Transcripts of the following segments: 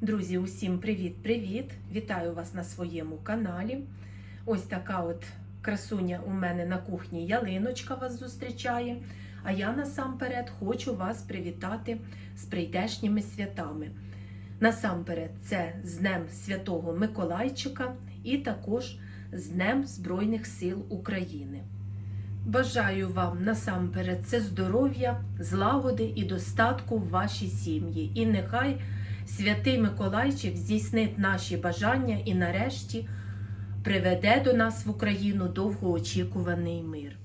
Друзі, усім привіт-привіт! Вітаю вас на своєму каналі. Ось така от красуня у мене на кухні ялиночка вас зустрічає. А я насамперед хочу вас привітати з прийдешніми святами. Насамперед, це з Днем Святого Миколайчика і також з Днем Збройних сил України. Бажаю вам насамперед це здоров'я, злагоди і достатку в вашій сім'ї. І нехай Святий Миколайчик здійснить наші бажання і нарешті приведе до нас в Україну довгоочікуваний мир.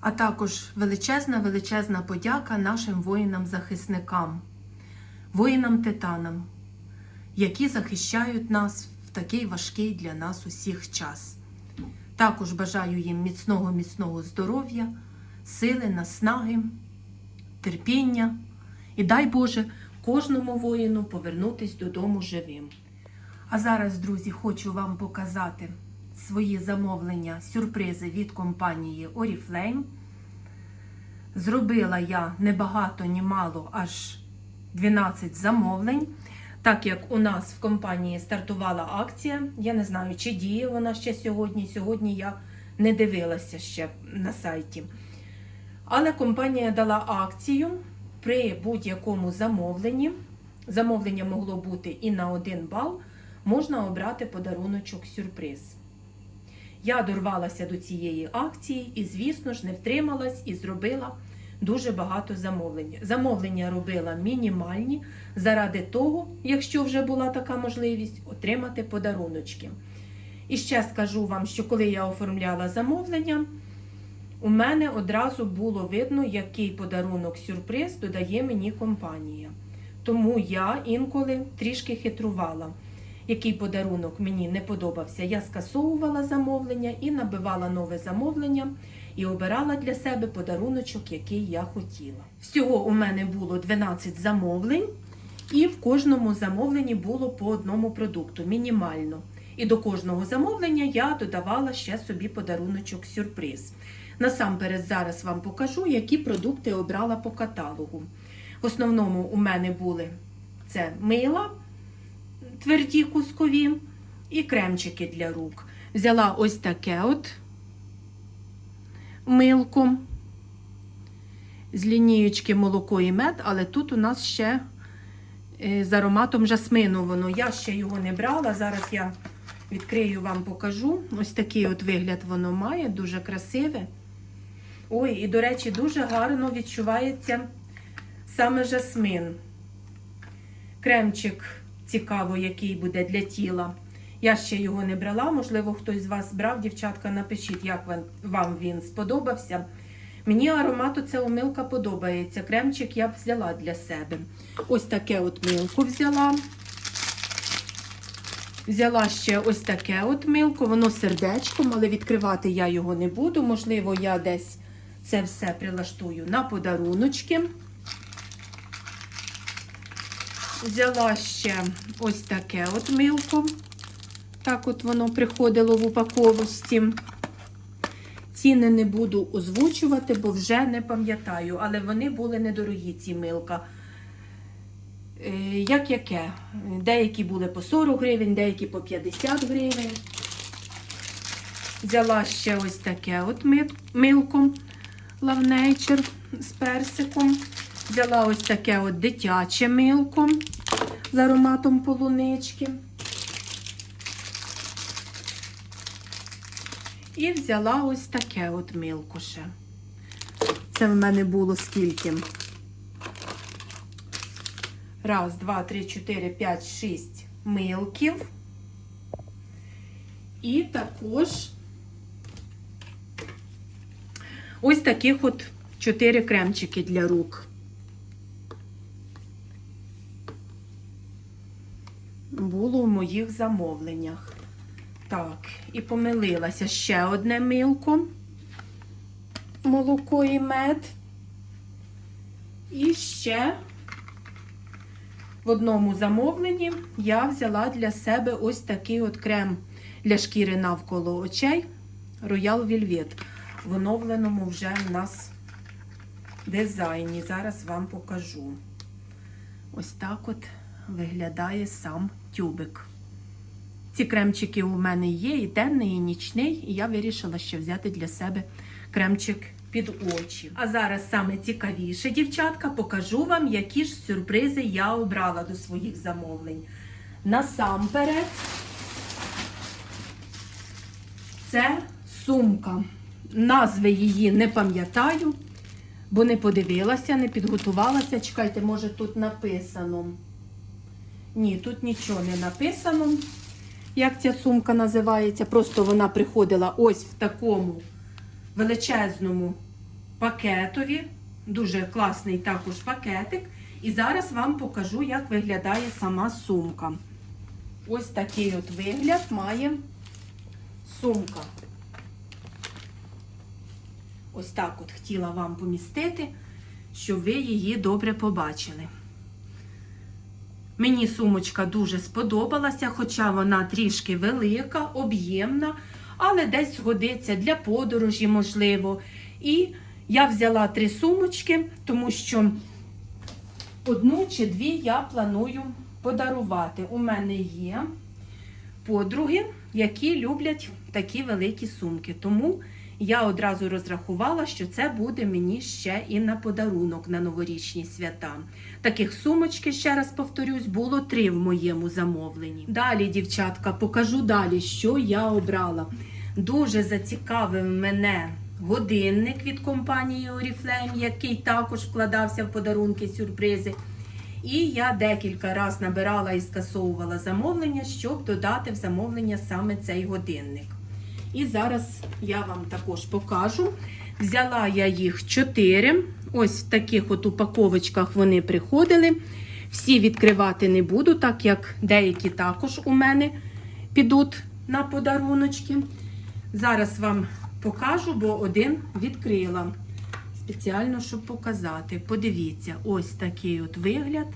А також величезна величезна подяка нашим воїнам-захисникам, воїнам-титанам, які захищають нас в такий важкий для нас усіх час. Також бажаю їм міцного, міцного здоров'я, сили, наснаги, терпіння і дай Боже кожному воїну повернутись додому живим. А зараз, друзі, хочу вам показати свої замовлення, сюрпризи від компанії Oriflame. Зробила я не багато, ні мало, аж 12 замовлень. Так як у нас в компанії стартувала акція, я не знаю, чи діє вона ще сьогодні. Сьогодні я не дивилася ще на сайті. Але компанія дала акцію при будь-якому замовленні. Замовлення могло бути і на один бал, можна обрати подаруночок сюрприз. Я дорвалася до цієї акції і, звісно ж, не втрималась і зробила дуже багато замовлень. Замовлення робила мінімальні заради того, якщо вже була така можливість, отримати подаруночки. І ще скажу вам, що коли я оформляла замовлення, у мене одразу було видно, який подарунок сюрприз додає мені компанія. Тому я інколи трішки хитрувала. Який подарунок мені не подобався, я скасовувала замовлення і набивала нове замовлення і обирала для себе подаруночок, який я хотіла. Всього у мене було 12 замовлень, і в кожному замовленні було по одному продукту, мінімально. І до кожного замовлення я додавала ще собі подаруночок сюрприз. Насамперед, зараз вам покажу, які продукти обрала по каталогу. В основному у мене були це мила, тверді кускові і кремчики для рук. Взяла ось таке от милко з лінієчки молоко і мед, але тут у нас ще е, з ароматом жасмину воно. Я ще його не брала. Зараз я відкрию вам покажу. Ось такий от вигляд воно має, дуже красиве. Ой, і, до речі, дуже гарно відчувається саме жасмин. Кремчик цікаво, який буде для тіла. Я ще його не брала, можливо, хтось з вас брав, дівчатка, напишіть, як вам він сподобався. Мені аромат оця умилка подобається. Кремчик я б взяла для себе. Ось таке от милко взяла. Взяла ще ось таке от милко, воно сердечком, але відкривати я його не буду. Можливо, я десь це все прилаштую на подаруночки. Взяла ще ось таке от милко. Так от воно приходило в упаковості. Ціни не буду озвучувати, бо вже не пам'ятаю, але вони були недорогі, ці милка. Е, Як яке? Деякі були по 40 гривень, деякі по 50 гривень. Взяла ще ось таке от милко Love Nature з персиком. Взяла ось таке от дитяче милко з ароматом полунички. І взяла ось таке от милко ще. Це в мене було скільки? Раз, два, три, чотири, п'ять, шість милків. І також ось таких от чотири кремчики для рук. Було в моїх замовленнях. Так, і помилилася ще одне милко, молоко і мед. І ще в одному замовленні я взяла для себе ось такий от крем для шкіри навколо очей Royal Velvet. В оновленому вже в нас дизайні. Зараз вам покажу. Ось так от виглядає сам тюбик. Ці кремчики у мене є, і денний, і нічний, і я вирішила ще взяти для себе кремчик під очі. А зараз саме цікавіше, дівчатка, покажу вам, які ж сюрпризи я обрала до своїх замовлень. Насамперед, це сумка. Назви її не пам'ятаю, бо не подивилася, не підготувалася. Чекайте, може тут написано. Ні, тут нічого не написано, як ця сумка називається. Просто вона приходила ось в такому величезному пакетові. Дуже класний також пакетик. І зараз вам покажу, як виглядає сама сумка. Ось такий от вигляд має сумка. Ось так от хотіла вам помістити, щоб ви її добре побачили. Мені сумочка дуже сподобалася, хоча вона трішки велика, об'ємна, але десь згодиться для подорожі, можливо. І я взяла три сумочки, тому що одну чи дві я планую подарувати. У мене є подруги, які люблять такі великі сумки. Тому я одразу розрахувала, що це буде мені ще і на подарунок на новорічні свята. Таких сумочки, ще раз повторюсь, було три в моєму замовленні. Далі, дівчатка, покажу далі, що я обрала. Дуже зацікавив мене годинник від компанії Oriflame, який також вкладався в подарунки сюрпризи. І я декілька разів набирала і скасовувала замовлення, щоб додати в замовлення саме цей годинник. І зараз я вам також покажу. Взяла я їх 4. Ось в таких от упаковочках вони приходили. Всі відкривати не буду, так як деякі також у мене підуть на подаруночки. Зараз вам покажу, бо один відкрила. Спеціально, щоб показати. Подивіться, ось такий от вигляд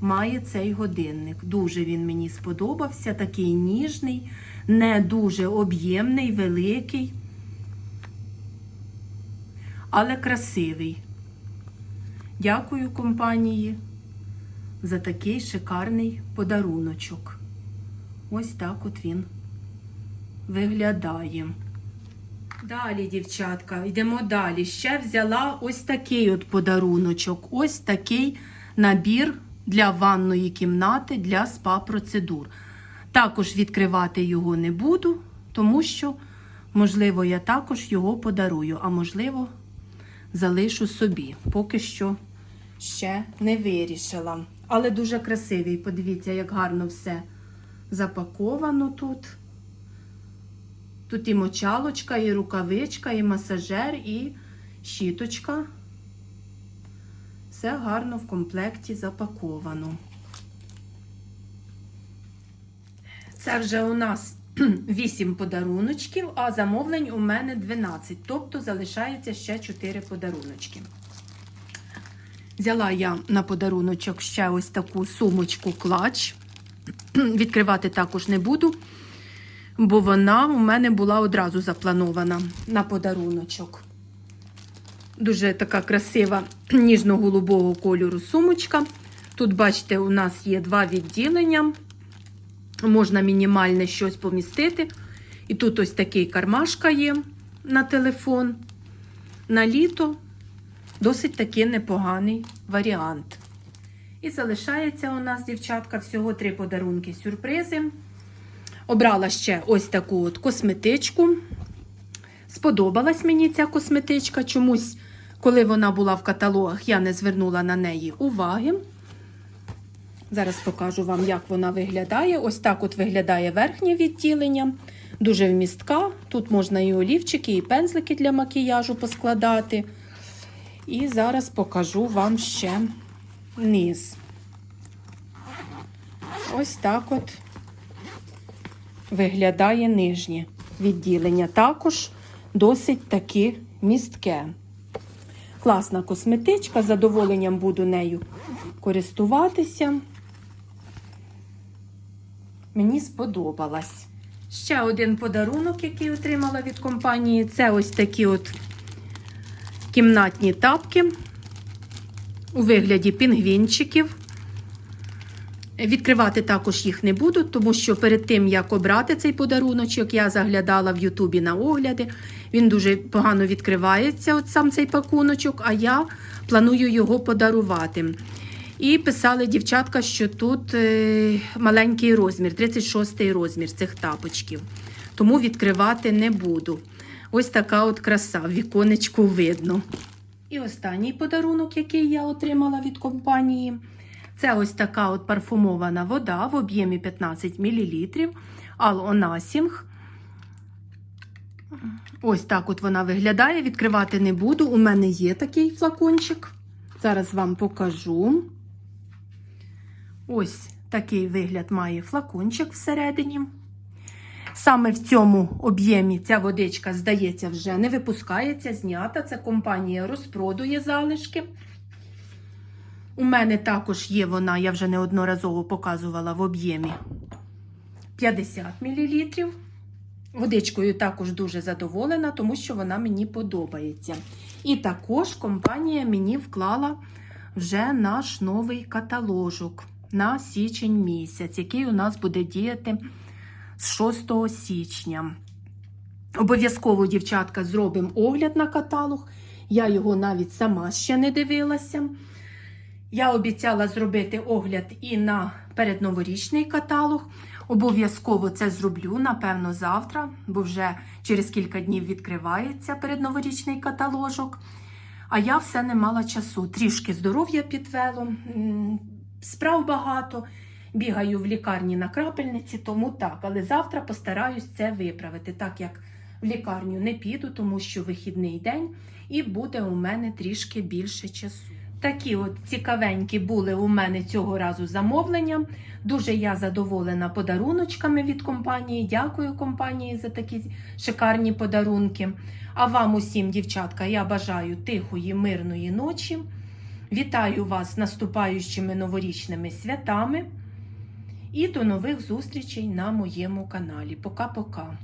має цей годинник. Дуже він мені сподобався, такий ніжний, не дуже об'ємний, великий, але красивий. Дякую компанії за такий шикарний подаруночок. Ось так от він виглядає. Далі, дівчатка, йдемо далі. Ще взяла ось такий от подаруночок. Ось такий набір для ванної кімнати для спа-процедур. Також відкривати його не буду, тому що, можливо, я також його подарую, а можливо, залишу собі. Поки що ще не вирішила. Але дуже красивий. Подивіться, як гарно все запаковано тут. Тут і мочалочка, і рукавичка, і масажер, і щіточка. Все гарно в комплекті запаковано. Це вже у нас 8 подаруночків, а замовлень у мене 12. Тобто залишається ще 4 подаруночки. Взяла я на подаруночок ще ось таку сумочку клач. Відкривати також не буду бо вона у мене була одразу запланована на подаруночок. Дуже така красива ніжно-голубого кольору сумочка. Тут, бачите, у нас є два відділення. Можна мінімальне щось помістити. І тут ось такий кармашка є на телефон. На літо досить таки непоганий варіант. І залишається у нас, дівчатка, всього три подарунки сюрпризи. Обрала ще ось таку от косметичку. Сподобалась мені ця косметичка. Чомусь, коли вона була в каталогах, я не звернула на неї уваги. Зараз покажу вам, як вона виглядає. Ось так от виглядає верхнє відділення. Дуже вмістка. Тут можна і олівчики, і пензлики для макіяжу поскладати. І зараз покажу вам ще низ. Ось так от виглядає нижнє відділення. Також досить таки містке. Класна косметичка, з задоволенням буду нею користуватися. Мені сподобалась. Ще один подарунок, який отримала від компанії, це ось такі от кімнатні тапки у вигляді пінгвінчиків. Відкривати також їх не буду, тому що перед тим, як обрати цей подаруночок, я заглядала в Ютубі на огляди. Він дуже погано відкривається, от сам цей пакуночок, а я планую його подарувати. І писали дівчатка, що тут е, маленький розмір, 36-й розмір цих тапочків. Тому відкривати не буду. Ось така от краса, віконечку видно. І останній подарунок, який я отримала від компанії, це ось така от парфумована вода в об'ємі 15 мл. Алонасінг. Ось так от вона виглядає. Відкривати не буду. У мене є такий флакончик. Зараз вам покажу. Ось такий вигляд має флакончик всередині. Саме в цьому об'ємі ця водичка, здається, вже не випускається, знята. Це компанія розпродує залишки. У мене також є вона, я вже неодноразово показувала в об'ємі 50 мл. Водичкою також дуже задоволена, тому що вона мені подобається. І також компанія мені вклала вже наш новий каталожок на січень місяць, який у нас буде діяти з 6 січня. Обов'язково, дівчатка, зробимо огляд на каталог. Я його навіть сама ще не дивилася. Я обіцяла зробити огляд і на передноворічний каталог. Обов'язково це зроблю, напевно, завтра, бо вже через кілька днів відкривається передноворічний каталожок. А я все не мала часу. Трішки здоров'я підвело, справ багато. Бігаю в лікарні на крапельниці, тому так. Але завтра постараюсь це виправити, так як в лікарню не піду, тому що вихідний день і буде у мене трішки більше часу. Такі от цікавенькі були у мене цього разу замовлення. Дуже я задоволена подаруночками від компанії. Дякую компанії за такі шикарні подарунки. А вам усім, дівчатка, я бажаю тихої, мирної ночі. Вітаю вас з наступаючими новорічними святами. І до нових зустрічей на моєму каналі. Пока-пока.